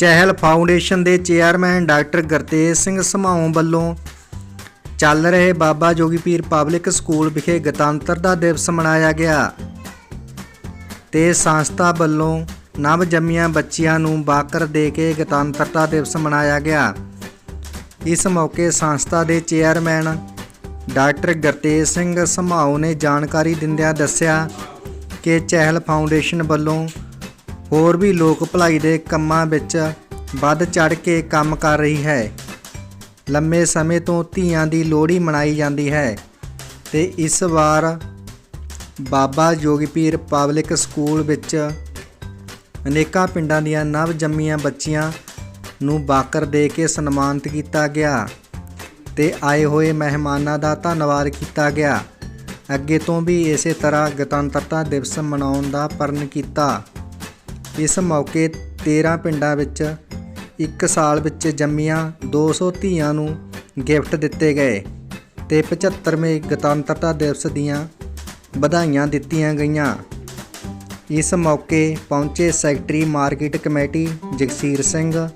ਚਹਿਲ foundation ਦੇ chairman doctor Gurtej Singh Samaon ਵੱਲੋਂ ਚੱਲ ਰਹੇ ਬਾਬਾ ਜੋਗੀ ਪੀਰ ਪਬਲਿਕ ਸਕੂਲ ਵਿਖੇ ਗਣਤੰਤਰਤਾ ਦਿਵਸ ਮਨਾਇਆ ਗਿਆ। ਤੇ ਸੰਸਥਾ ਵੱਲੋਂ ਨਵ ਜੰਮੀਆਂ ਬੱਚੀਆਂ ਨੂੰ ਬਾਕਰ ਦੇ ਕੇ ਗਣਤੰਤਰਤਾ ਦਿਵਸ ਮਨਾਇਆ ਗਿਆ। ਇਸ ਮੌਕੇ ਸੰਸਥਾ ਦੇ ਚੇਅਰਮੈਨ ਡਾਕਟਰ ਗੁਰਤੇਜ ਸਿੰਘ ਸਮਾਉ ਨੇ ਜਾਣਕਾਰੀ ਦਿੰਦਿਆਂ ਦੱਸਿਆ ਕਿ ਚਹਿਲ ਫਾਊਂਡੇਸ਼ਨ ਵੱਲੋਂ ਹੋਰ ਵੀ ਲੋਕ ਭਲਾਈ ਦੇ ਕੰਮਾਂ ਵਿੱਚ ਵੱਧ ਚੜ ਕੇ ਕੰਮ ਕਰ ਰਹੀ ਹੈ। ਲੰਮੇ ਸਮੇਂ ਤੋਂ ਧੀਆਂ ਦੀ ਲੋਹੜੀ ਮਨਾਈ ਜਾਂਦੀ ਹੈ ਤੇ ਇਸ ਵਾਰ ਬਾਬਾ ਜੋਗੀਪੀਰ ਪਬਲਿਕ ਸਕੂਲ ਵਿੱਚ ਅਨੇਕਾਂ ਪਿੰਡਾਂ ਦੀਆਂ ਨਵ ਜੰਮੀਆਂ ਬੱਚੀਆਂ ਨੂੰ ਬਾਕਰ ਦੇ ਕੇ ਸਨਮਾਨਿਤ ਕੀਤਾ ਗਿਆ ਤੇ ਆਏ ਹੋਏ ਮਹਿਮਾਨਾਂ ਦਾ ਧੰਨਵਾਦ ਕੀਤਾ ਗਿਆ। ਅੱਗੇ ਤੋਂ ਵੀ ਇਸੇ ਤਰ੍ਹਾਂ ਗਣਤੰਤਰਤਾ ਦਿਵਸ ਮਨਾਉਣ ਦਾ ਪਰਨ ਕੀਤਾ। ਇਸ ਮੌਕੇ 13 ਪਿੰਡਾਂ ਵਿੱਚ ਇੱਕ ਸਾਲ ਵਿੱਚ ਜੰਮੀਆਂ 200 ਧੀਆਂ ਨੂੰ ਗਿਫਟ ਦਿੱਤੇ ਗਏ ਤੇ 75ਵੇਂ ਗਣਤੰਤਰਤਾ ਦਿਵਸ ਦੀਆਂ ਵਧਾਈਆਂ ਦਿੱਤੀਆਂ ਗਈਆਂ। ਇਸ ਮੌਕੇ ਪਹੁੰਚੇ secretary market committee Jagsir Singh,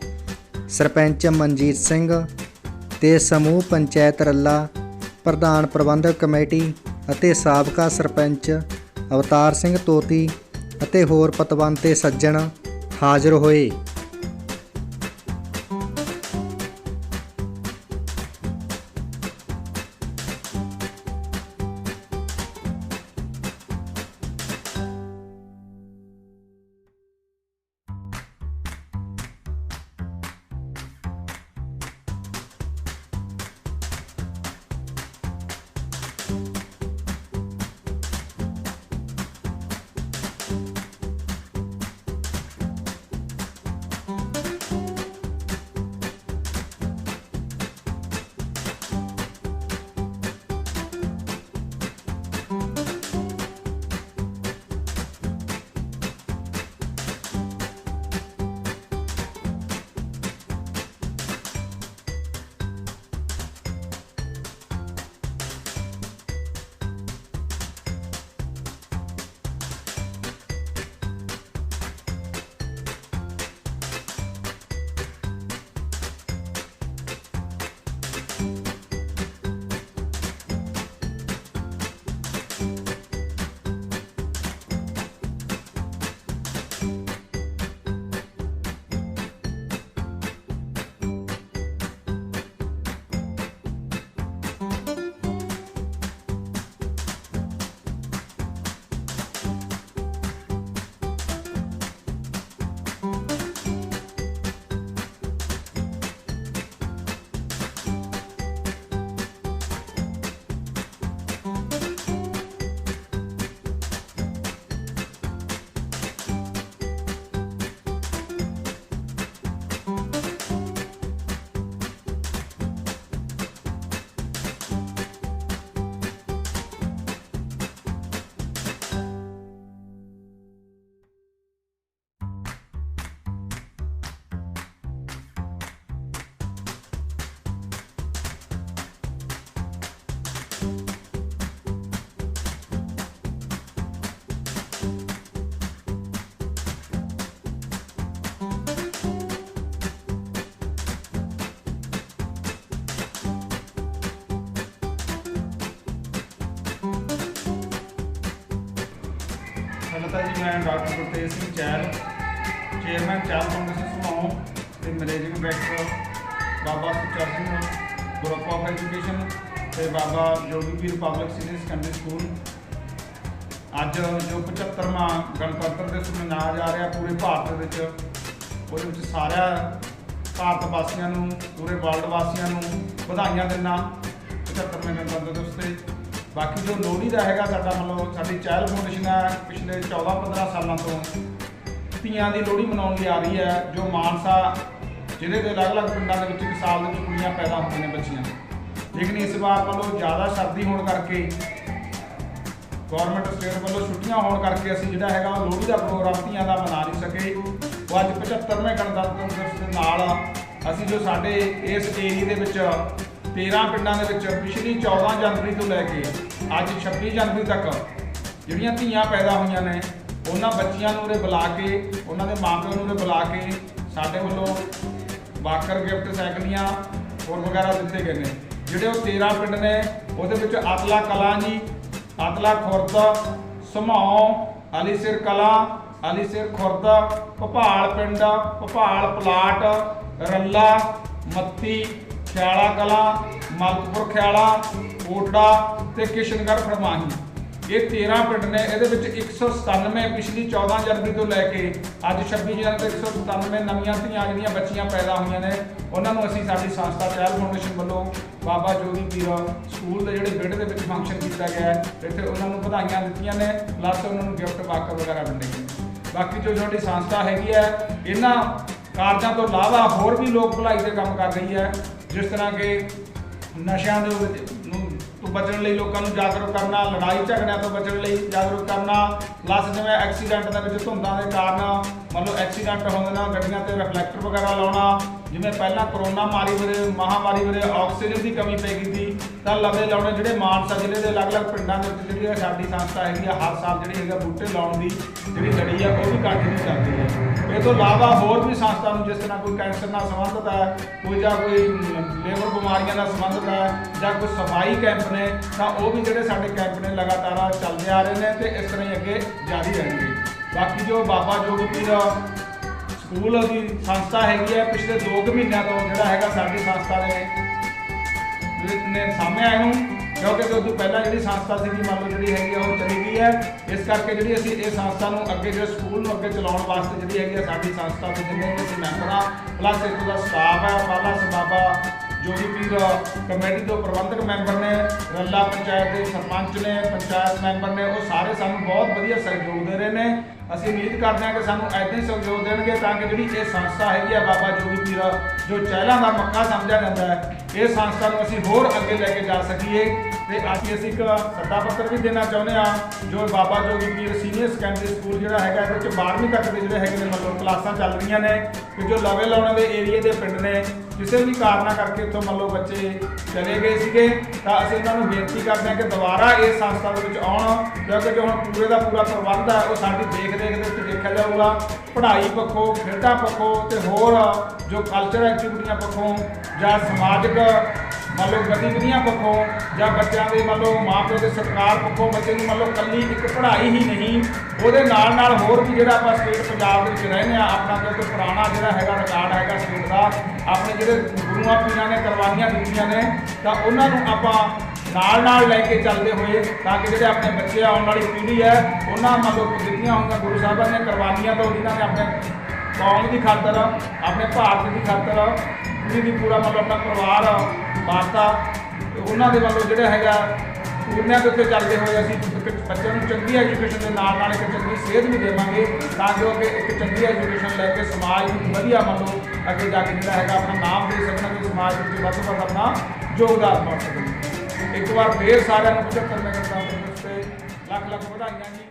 sarpanch Manjit Singh ਤੇ ਸਮੂਹ ਪੰਚਾਇਤ ਰੱਲਾ, ਪ੍ਰਧਾਨ ਪ੍ਰਬੰਧਕ ਕਮੇਟੀ ਅਤੇ ਸਾਬਕਾ ਸਰਪੰਚ ਅਵਤਾਰ ਸਿੰਘ ਤੋਤੀ ਅਤੇ ਹੋਰ ਪਤਵੰਤੇ ਸੱਜਣ ਹਾਜ਼ਰ ਹੋਏ। ਪਤਾ ਜੀ, ਮੈਂ doctor Gurtej Singh Chahal chairman Chahal Congress ਸੁਣਾਉ ਤੇ managing director Baba Sucha Singh group of education ਤੇ ਬਾਬਾ ਜੋਗੀ ਪੀਰ ਪਬਲਿਕ ਸੀਨੀਅਰ ਸੈਕੰਡਰੀ ਸਕੂਲ। ਅੱਜ ਜੋ 75ਵਾਂ ਗਣਤੰਤਰ ਦਿਵਸ ਮਨਾਇਆ ਜਾ ਰਿਹਾ ਪੂਰੇ ਭਾਰਤ ਵਿੱਚ, ਉਹਦੇ ਵਿੱਚ ਸਾਰਿਆਂ, ਭਾਰਤ ਵਾਸੀਆਂ ਨੂੰ, ਪੂਰੇ ਵਰਲਡ ਵਾਸੀਆਂ ਨੂੰ ਵਧਾਈਆਂ ਦਿੰਦਾ 75ਵੇਂ ਗਣਤੰਤਰ ਦਿਵਸ ਤੇ। ਬਾਕੀ ਜੋ ਲੋਹੜੀ ਦਾ ਹੈਗਾ ਸਾਡਾ ਮਤਲਬ ਸਾਡੀ ਚਾਈਲਡ ਫਾਊਂਡੇਸ਼ਨ ਹੈ, ਪਿਛਲੇ 14-15 ਸਾਲਾਂ ਤੋਂ ਧੀਆਂ ਦੀ ਲੋਹੜੀ ਮਨਾਉਣ ਲਈ ਆ ਰਹੀ ਹੈ, ਜੋ ਮਾਨਸਾ ਜ਼ਿਲ੍ਹੇ ਦੇ ਅਲੱਗ-ਅਲੱਗ ਪਿੰਡਾਂ ਦੇ ਵਿੱਚ ਇੱਕ ਸਾਲ ਦੇ ਵਿੱਚ ਕੁੜੀਆਂ ਪੈਦਾ ਹੁੰਦੀਆਂ ਨੇ ਬੱਚੀਆਂ। ਲੇਕਿਨ ਇਸ ਵਾਰ ਮਤਲਬ ਜ਼ਿਆਦਾ ਸਰਦੀ ਹੋਣ ਕਰਕੇ ਗਵਰਨਮੈਂਟ ਸਟੇਟ ਵੱਲੋਂ ਛੁੱਟੀਆਂ ਹੋਣ ਕਰਕੇ ਅਸੀਂ ਜਿਹੜਾ ਹੈਗਾ ਉਹ ਲੋਹੜੀ ਦਾ ਪ੍ਰੋਗਰਾਮ ਧੀਆਂ ਦਾ ਮਨਾ ਨਹੀਂ ਸਕੇ। ਉਹ ਅੱਜ 75ਵੇਂ ਗਣਤੰਤਰ ਦਿਵਸ ਦੇ ਨਾਲ ਅਸੀਂ ਜੋ ਸਾਡੇ ਇਸ ਏਰੀਏ ਦੇ ਵਿੱਚ 13 ਪਿੰਡਾਂ ਦੇ ਵਿੱਚ ਪਿਛਲੀ 14 ਜਨਵਰੀ ਤੋਂ ਲੈ ਕੇ ਅੱਜ 26 ਜਨਵਰੀ ਤੱਕ ਜਿਹੜੀਆਂ ਧੀਆਂ ਪੈਦਾ ਹੋਈਆਂ ਨੇ, ਉਹਨਾਂ ਬੱਚੀਆਂ ਨੂੰ ਉਰੇ ਬੁਲਾ ਕੇ, ਉਹਨਾਂ ਦੇ ਮਾਪਿਆਂ ਨੂੰ ਉਰੇ ਬੁਲਾ ਕੇ ਸਾਡੇ ਵੱਲੋਂ ਵਾਕਰ ਗਿਫਟ ਸਾਈਕਲੀਆਂ ਹੋਰ ਵਗੈਰਾ ਦਿੱਤੇ ਗਏ ਨੇ। ਜਿਹੜੇ ਉਹ 13 ਪਿੰਡ ਨੇ, ਉਹਦੇ ਵਿੱਚ ਅਤਲਾ ਕਲਾਂ ਜੀ ਅਤਲਾ ਖੁਰਦ, ਸਮਾਉ, ਅਲੀਸਿਰ ਕਲਾਂ, ਅਲੀਸਿਰ ਖੁਰਦ, ਭਪਾਲ ਪਿੰਡ, ਭਪਾਲ ਪਲਾਟ, ਰੱਲਾ, ਮੱਤੀ ਖਿਆਲਾ ਕਲਾਂ, ਮਲਕਪੁਰ ਖਿਆਲਾ ਕੋਟੜਾ ਤੇ ਕਿਸ਼ਨਗੜ੍ਹ ਫਰਮਾਹੀ। ਇਹ 13 ਪਿੰਡ ਨੇ, ਇਹਦੇ ਵਿੱਚ 197 ਪਿਛਲੀ 14 ਜਨਵਰੀ ਤੋਂ ਲੈ ਕੇ ਅੱਜ 26 ਜਨਵਰੀ ਤੱਕ 197 ਨਵੀਆਂ ਧੀਆਂ ਜਿਹੜੀਆਂ ਬੱਚੀਆਂ ਪੈਦਾ ਹੋਈਆਂ ਨੇ, ਉਹਨਾਂ ਨੂੰ ਅਸੀਂ ਸਾਡੀ ਸੰਸਥਾ ਚਹਿਲ ਫਾਊਂਡੇਸ਼ਨ ਵੱਲੋਂ ਬਾਬਾ ਜੋਗੀ ਪੀਰ ਸਕੂਲ ਦੇ ਜਿਹੜੇ ਵਿਹੜੇ ਦੇ ਵਿੱਚ ਫੰਕਸ਼ਨ ਕੀਤਾ ਗਿਆ ਹੈ, ਇੱਥੇ ਉਹਨਾਂ ਨੂੰ ਵਧਾਈਆਂ ਦਿੱਤੀਆਂ ਨੇ, ਪਲੱਸ ਉਹਨਾਂ ਨੂੰ ਗਿਫਟ ਵਾਕਰ ਵਗੈਰਾ ਵੰਡੇ ਗਏ ਬਾਕੀ ਜੋ ਸਾਡੀ ਸੰਸਥਾ ਹੈਗੀ ਹੈ, ਇਹਨਾਂ ਕਾਰਜਾਂ ਤੋਂ ਇਲਾਵਾ ਹੋਰ ਵੀ ਲੋਕ ਭਲਾਈ ਦੇ ਕੰਮ ਕਰ ਰਹੀ ਹੈ। ਜਿਸ ਤਰ੍ਹਾਂ ਕਿ ਨਸ਼ਿਆਂ ਦੇ ਨੂੰ ਤੋਂ ਬਚਣ ਲਈ ਲੋਕਾਂ ਨੂੰ ਜਾਗਰੂਕ ਕਰਨਾ, ਲੜਾਈ ਝਗੜਿਆਂ ਤੋਂ ਬਚਣ ਲਈ ਜਾਗਰੂਕ ਕਰਨਾ ਪਲੱਸ ਜਿਵੇਂ ਐਕਸੀਡੈਂਟ ਦੇ ਵਿੱਚ ਧੁੰਦਾਂ ਦੇ ਕਾਰਨ ਮੰਨ ਲਓ ਐਕਸੀਡੈਂਟ ਹੋਣ ਨਾਲ ਗੱਡੀਆਂ ਤੇ ਰਿਫਲੈਕਟਰ ਵਗੈਰਾ ਲਾਉਣਾ, ਜਿਵੇਂ ਪਹਿਲਾਂ ਕਰੋਨਾ ਮਾਰੀ ਵੇਲੇ ਮਹਾਮਾਰੀ ਵੇਲੇ ਆਕਸੀਜਨ ਦੀ ਕਮੀ ਪੈ ਗਈ ਸੀ ਤਾਂ ਲਵੇ ਲਾਉਣੇ ਜਿਹੜੇ ਮਾਨਸਾ ਜ਼ਿਲ੍ਹੇ ਦੇ ਅਲੱਗ-ਅਲੱਗ ਪਿੰਡਾਂ ਦੇ ਵਿੱਚ ਜਿਹੜੀ ਇਹ ਸਾਡੀ ਸੰਸਥਾ ਹੈਗੀ ਆ, ਹਰ ਸਾਲ ਜਿਹੜੀ ਹੈਗਾ ਬੂਟੇ ਲਾਉਣ ਦੀ ਜਿਹੜੀ ਲੜੀ ਆ, ਉਹ ਵੀ ਕੰਟੀਨਿਊ ਚੱਲਦੀ ਹੈ। ਇਹ ਤੋਂ ਇਲਾਵਾ ਹੋਰ ਵੀ ਸੰਸਥਾ ਨੂੰ ਜਿਸ ਤਰ੍ਹਾਂ ਕੋਈ ਕੈਂਸਰ ਨਾਲ ਸੰਬੰਧਿਤ ਹੈ, ਕੋਈ ਜਾਂ ਕੋਈ ਲੇਬਰ ਬਿਮਾਰੀਆਂ ਨਾਲ ਸੰਬੰਧਿਤ ਹੈ, ਜਾਂ ਕੋਈ ਸਫ਼ਾਈ ਕੈਂਪ ਨੇ, ਤਾਂ ਉਹ ਵੀ ਜਿਹੜੇ ਸਾਡੇ ਕੈਂਪ ਨੇ ਲਗਾਤਾਰ ਚੱਲਦੇ ਆ ਰਹੇ ਨੇ ਤੇ ਇਸ ਤਰ੍ਹਾਂ ਹੀ ਅੱਗੇ ਜਾਰੀ ਰਹਿਣਗੇ। ਬਾਕੀ ਜੋ ਬਾਬਾ ਜੋਗੀ ਸਕੂਲ ਦੀ ਸੰਸਥਾ ਹੈਗੀ ਹੈ ਪਿਛਲੇ 2 ਮਹੀਨਿਆਂ ਤੋਂ ਜਿਹੜਾ ਹੈਗਾ ਸਾਡੀ ਸੰਸਥਾ ਨੇ ਨੇ ਸਾਹਮਣੇ ਆਏ ਨੂੰ, ਕਿਉਂਕਿ ਜੋ ਤੋਂ ਪਹਿਲਾਂ ਜਿਹੜੀ ਸੰਸਥਾ ਸੀਗੀ, ਮੰਨ ਲਓ ਜਿਹੜੀ ਹੈਗੀ ਆ, ਉਹ ਚਲੀ ਗਈ ਹੈ। ਇਸ ਕਰਕੇ ਜਿਹੜੀ ਅਸੀਂ ਇਹ ਸੰਸਥਾ ਨੂੰ ਅੱਗੇ ਜੋ ਸਕੂਲ ਨੂੰ ਅੱਗੇ ਚਲਾਉਣ ਵਾਸਤੇ ਜਿਹੜੀ ਹੈਗੀ ਆ, ਸਾਡੀ ਸੰਸਥਾ ਦੇ ਜਿੰਨੇ ਵੀ ਅਸੀਂ ਮੈਂਬਰ ਆ ਪਲੱਸ ਇੱਥੋਂ ਦਾ ਸਟਾਫ ਹੈ ਪਾਲਾ ਸਬਾਬਾ ਜੋਗੀ ਪੀਰ ਕਮੇਟੀ ਤੋਂ ਪ੍ਰਬੰਧਕ ਮੈਂਬਰ ਨੇ, ਰੱਲਾ ਪੰਚਾਇਤ ਦੇ ਸਰਪੰਚ ਨੇ, ਪੰਚਾਇਤ ਮੈਂਬਰ ਨੇ, ਉਹ ਸਾਰੇ ਸਾਨੂੰ ਬਹੁਤ ਵਧੀਆ ਸਹਿਯੋਗ ਦੇ ਰਹੇ ਨੇ। ਅਸੀਂ ਉਮੀਦ ਕਰਦੇ ਹਾਂ ਕਿ ਸਾਨੂੰ ਐਦਾਂ ਹੀ ਸਹਿਯੋਗ ਦੇਣਗੇ, ਤਾਂ ਕਿ ਜਿਹੜੀ ਇਹ ਸੰਸਥਾ ਹੈਗੀ ਆ, ਬਾਬਾ ਜੋਗੀ ਪੀਰ ਜੋ ਚਹਿਲਾਂ ਦਾ ਮੱਕਾ ਸਮਝਿਆ ਜਾਂਦਾ ਹੈ, ਇਹ ਸੰਸਥਾ ਨੂੰ ਅਸੀਂ ਹੋਰ ਅੱਗੇ ਲੈ ਕੇ ਜਾ ਸਕੀਏ। ਤੇ ਅੱਜ ਅਸੀਂ ਇੱਕ ਸੱਦਾ ਪੱਤਰ ਵੀ ਦੇਣਾ ਚਾਹੁੰਦੇ ਆ ਜੋ ਬਾਬਾ ਜੋਗੀ ਪੀਰ ਸੀਨੀਅਰ ਸੈਕੰਡਰੀ ਸਕੂਲ ਜਿਹੜਾ ਹੈਗਾ, ਇਹਦੇ ਵਿੱਚ 12ਵੀਂ ਤੱਕ ਦੇ ਜਿਹੜੇ ਹੈਗੇ ਨੇ ਮਤਲਬ ਕਲਾਸਾਂ ਚੱਲ ਰਹੀਆਂ ਨੇ ਕਿ ਜੋ ਲਵੇ ਲਾਉਣੇ ਦੇ ਏਰੀਏ ਦੇ ਪਿੰਡ ਨੇ ਕਿਸੇ ਵੀ ਕਾਰਨਾਂ ਕਰਕੇ ਇੱਥੋਂ ਮੰਨ ਲਓ ਬੱਚੇ ਚਲੇ ਗਏ ਸੀਗੇ, ਤਾਂ ਅਸੀਂ ਉਹਨਾਂ ਨੂੰ ਬੇਨਤੀ ਕਰਦੇ ਹਾਂ ਕਿ ਦੁਬਾਰਾ ਇਸ ਸੰਸਥਾ ਦੇ ਵਿੱਚ ਆਉਣ, ਕਿਉਂਕਿ ਜੋ ਹੁਣ ਪੂਰੇ ਦਾ ਪੂਰਾ ਪ੍ਰਬੰਧ ਹੈ, ਉਹ ਸਾਡੀ ਦੇਖ ਦੇਖ ਦੇ ਵਿੱਚ ਦੇਖਿਆ ਜਾਊਗਾ। ਪੜ੍ਹਾਈ ਪੱਖੋਂ, ਖੇਡਾਂ ਪੱਖੋਂ ਤੇ ਹੋਰ ਜੋ ਕਲਚਰ ਐਕਟੀਵਿਟੀਆਂ ਪੱਖੋਂ ਜਾਂ ਸਮਾਜਿਕ ਮੰਨ ਲਓ ਗਤੀਵਿਧੀਆਂ ਪੱਖੋਂ ਜਾਂ ਬੱਚਿਆਂ ਦੇ ਮੰਨ ਲਓ ਮਾਪਿਆਂ ਦੇ ਸਰਕਾਰ ਪੱਖੋਂ ਬੱਚੇ ਨੂੰ ਮੰਨ ਲਓ ਕੱਲੀ ਇੱਕ ਪੜ੍ਹਾਈ ਹੀ ਨਹੀਂ, ਉਹਦੇ ਨਾਲ ਨਾਲ ਹੋਰ ਵੀ ਜਿਹੜਾ ਆਪਾਂ ਸਟੇਟ ਪੰਜਾਬ ਦੇ ਵਿੱਚ ਰਹਿੰਦੇ ਆ ਆਪਣਾ ਜੋ ਪੁਰਾਣਾ ਜਿਹੜਾ ਹੈਗਾ ਰਿਕਾਰਡ ਹੈਗਾ ਸਟੇਟ ਦਾ, ਆਪਣੇ ਜਿਹੜੇ ਗੁਰੂਆਂ ਪੀਰਾਂ ਨੇ, ਕੁਰਬਾਨੀਆਂ ਦਿੱਤੀਆਂ ਨੇ, ਤਾਂ ਉਹਨਾਂ ਨੂੰ ਆਪਾਂ ਨਾਲ ਨਾਲ ਲੈ ਕੇ ਚੱਲਦੇ ਹੋਏ ਤਾਂ ਕਿ ਜਿਹੜੇ ਆਪਣੇ ਬੱਚੇ ਆਉਣ ਵਾਲੀ ਪੀੜ੍ਹੀ ਹੈ, ਉਹਨਾਂ ਮੰਨ ਲਓ ਦਿੱਤੀਆਂ ਹੋਈਆਂ ਗੁਰੂ ਸਾਹਿਬਾਂ ਦੀਆਂ ਕੁਰਬਾਨੀਆਂ ਤੋਂ ਜਿਨ੍ਹਾਂ ਨੇ ਆਪਣੇ ਕੌਮ ਦੀ ਖਾਤਰ, ਆਪਣੇ ਭਾਰਤ ਦੀ ਖਾਤਰ, ਪੂਰੀ ਦੀ ਪੂਰਾ ਮਤਲਬ ਆਪਣਾ ਪਰਿਵਾਰ ਵਾਰਤਾ ਤੇ ਉਹਨਾਂ ਦੇ ਵੱਲੋਂ ਜਿਹੜਾ ਹੈਗਾ ਪੂਰਨਿਆਂ ਦੇ ਉੱਤੇ ਚੱਲਦੇ ਹੋਏ ਅਸੀਂ ਬੱਚਿਆਂ ਨੂੰ ਚੰਗੀ ਐਜੂਕੇਸ਼ਨ ਦੇ ਨਾਲ ਨਾਲ ਇੱਕ ਚੰਗੀ ਸਿਹਤ ਵੀ ਦੇਵਾਂਗੇ ਤਾਂ ਜੋ ਕਿ ਇੱਕ ਚੰਗੀ ਐਜੂਕੇਸ਼ਨ ਲੈ ਕੇ ਸਮਾਜ ਨੂੰ ਵਧੀਆ ਮੰਨ ਅੱਗੇ ਜਾ ਕੇ ਜਿਹੜਾ ਹੈਗਾ ਆਪਣਾ ਨਾਮ ਦੇ ਸਕਣ ਤੇ ਸਮਾਜ ਵਿੱਚ ਵੱਧ ਤੋਂ ਵੱਧ ਆਪਣਾ ਯੋਗਦਾਨ ਪਾ ਸਕਣ। ਇੱਕ ਵਾਰ ਫੇਰ ਸਾਰਿਆਂ ਨੂੰ 75 ਨਗਰ ਕਾਉਂਸਲ ਤੇ ਲੱਖ ਲੱਖ ਵਧਾਈਆਂ ਜੀ।